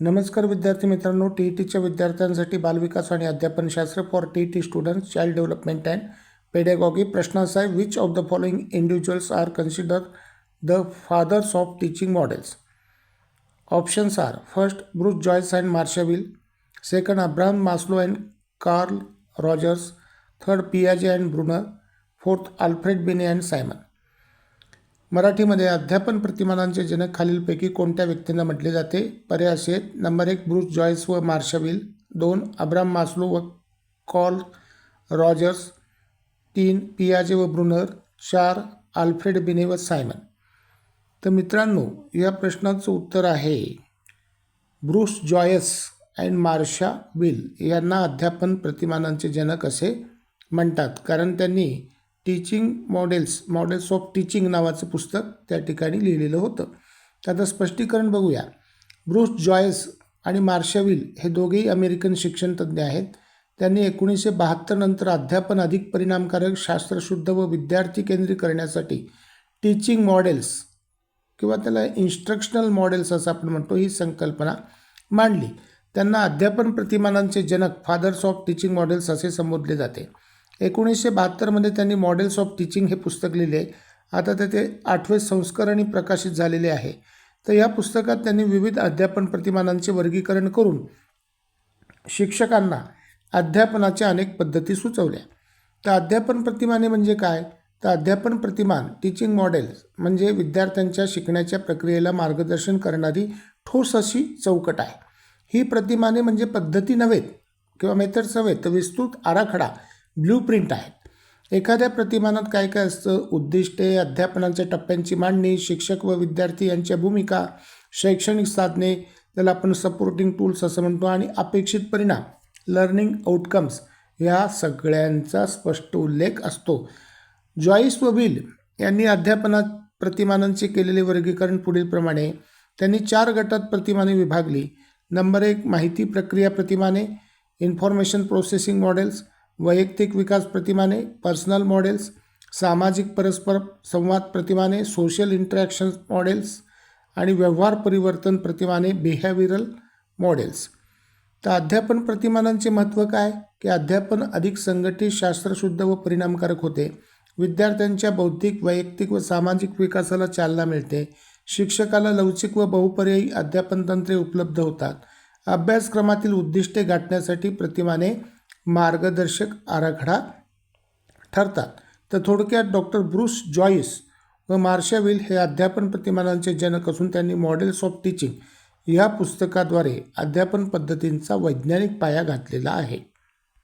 नमस्कार विद्यार्थी मित्रांनो टी ई टीच्या विद्यार्थ्यांसाठी बालविकास आणि अध्यापनशास्त्र for T E T students child development and pedagogy प्रश्न असा आहे which of the following individuals are consider the fathers of teaching models options are first Bruce Joyce and Marsha Weil second Abraham Maslow and Carl Rogers third पियाजे and Bruner fourth Alfred Binet and Simon मराठीमध्ये अध्यापन प्रतिमानांचे जनक खालीलपैकी कोणत्या व्यक्तींना म्हटले जाते? पर्याय असे आहेत. नंबर एक ब्रुस जॉयस व मार्शविल. दोन अब्राम मास्लो व कॉल रॉजर्स. तीन पियाजे व ब्रुनर. चार आल्फ्रेड बिने व सायमन. तर मित्रांनो या प्रश्नाचं उत्तर आहे Bruce Joyce and Marsha Weil यांना अध्यापन प्रतिमानांचे जनक असे म्हणतात. कारण त्यांनी teaching models models of teaching नावाचं पुस्तक त्या ठिकाणी लिहिलेलं होतं. त्याचं स्पष्टीकरण बघूया. ब्रुस जॉयस आणि मार्शविल हे दोघेही अमेरिकन शिक्षणतज्ज्ञ आहेत. त्यांनी एकोणीसशे बहात्तर नंतर अध्यापन अधिक परिणामकारक शास्त्रशुद्ध व विद्यार्थी केंद्रित करण्यासाठी टीचिंग मॉडेल्स किंवा त्याला इन्स्ट्रक्शनल मॉडेल्स असं आपण म्हणतो ही संकल्पना मांडली. त्यांना अध्यापन प्रतिमानांचे जनक फादर्स ऑफ टीचिंग मॉडेल्स असे संबोधले जाते. एकोणीसशे बहात्तरमध्ये त्यांनी मॉडेल्स ऑफ टीचिंग हे पुस्तक लिहिले. आता ते ते आठवे संस्करण प्रकाशित झालेले आहे. तर या पुस्तकात त्यांनी विविध अध्यापन प्रतिमानांचे वर्गीकरण करून शिक्षकांना अध्यापनाच्या अनेक पद्धती सुचवल्या. तर अध्यापन प्रतिमाने म्हणजे काय? तर अध्यापन प्रतिमान टीचिंग मॉडेल्स म्हणजे विद्यार्थ्यांच्या शिकण्याच्या प्रक्रियेला मार्गदर्शन करणारी ठोस अशी चौकट आहे. ही प्रतिमाने म्हणजे पद्धती नव्हेत किंवा मेथड्स नव्हेत तर विस्तृत आराखडा ब्ल्यू प्रिंट आहेत. एखाद्या प्रतिमानात काय काय असतं? उद्दिष्टे अध्यापनाच्या टप्प्यांची मांडणी शिक्षक व विद्यार्थी यांच्या भूमिका शैक्षणिक साधने त्याला आपण सपोर्टिंग टूल्स असं म्हणतो आणि अपेक्षित परिणाम लर्निंग आउटकम्स ह्या सगळ्यांचा स्पष्ट उल्लेख असतो. जॉईस व बिल यांनी अध्यापनात प्रतिमानांचे केलेले वर्गीकरण पुढीलप्रमाणे त्यांनी चार गटात प्रतिमाने विभागली. नंबर एक माहिती प्रक्रिया प्रतिमाने इन्फॉर्मेशन प्रोसेसिंग मॉडेल्स वैयक्तिक विकास प्रतिमाने पर्सनल मॉडेल्स सामाजिक परस्पर संवाद प्रतिमाने सोशल इंटरॅक्शन मॉडेल्स आणि व्यवहार परिवर्तन प्रतिमाने बिहेविरल मॉडेल्स. तर अध्यापन प्रतिमानांचे महत्त्व काय? की अध्यापन अधिक संघटित शास्त्रशुद्ध व परिणामकारक होते. विद्यार्थ्यांच्या बौद्धिक वैयक्तिक व सामाजिक विकासाला चालना मिळते. शिक्षकाला लवचिक व बहुपर्यायी अध्यापन तंत्रे उपलब्ध होतात. अभ्यासक्रमातील उद्दिष्टे गाठण्यासाठी प्रतिमाने मार्गदर्शक आराखडा ठरतात. तर थोडक्यात डॉक्टर ब्रुस जॉईस व मार्शाविल हे अध्यापन प्रतिमानांचे जनक असून त्यांनी मॉडेल्स ऑफ टीचिंग या पुस्तकाद्वारे अध्यापन पद्धतींचा वैज्ञानिक पाया घातलेला आहे.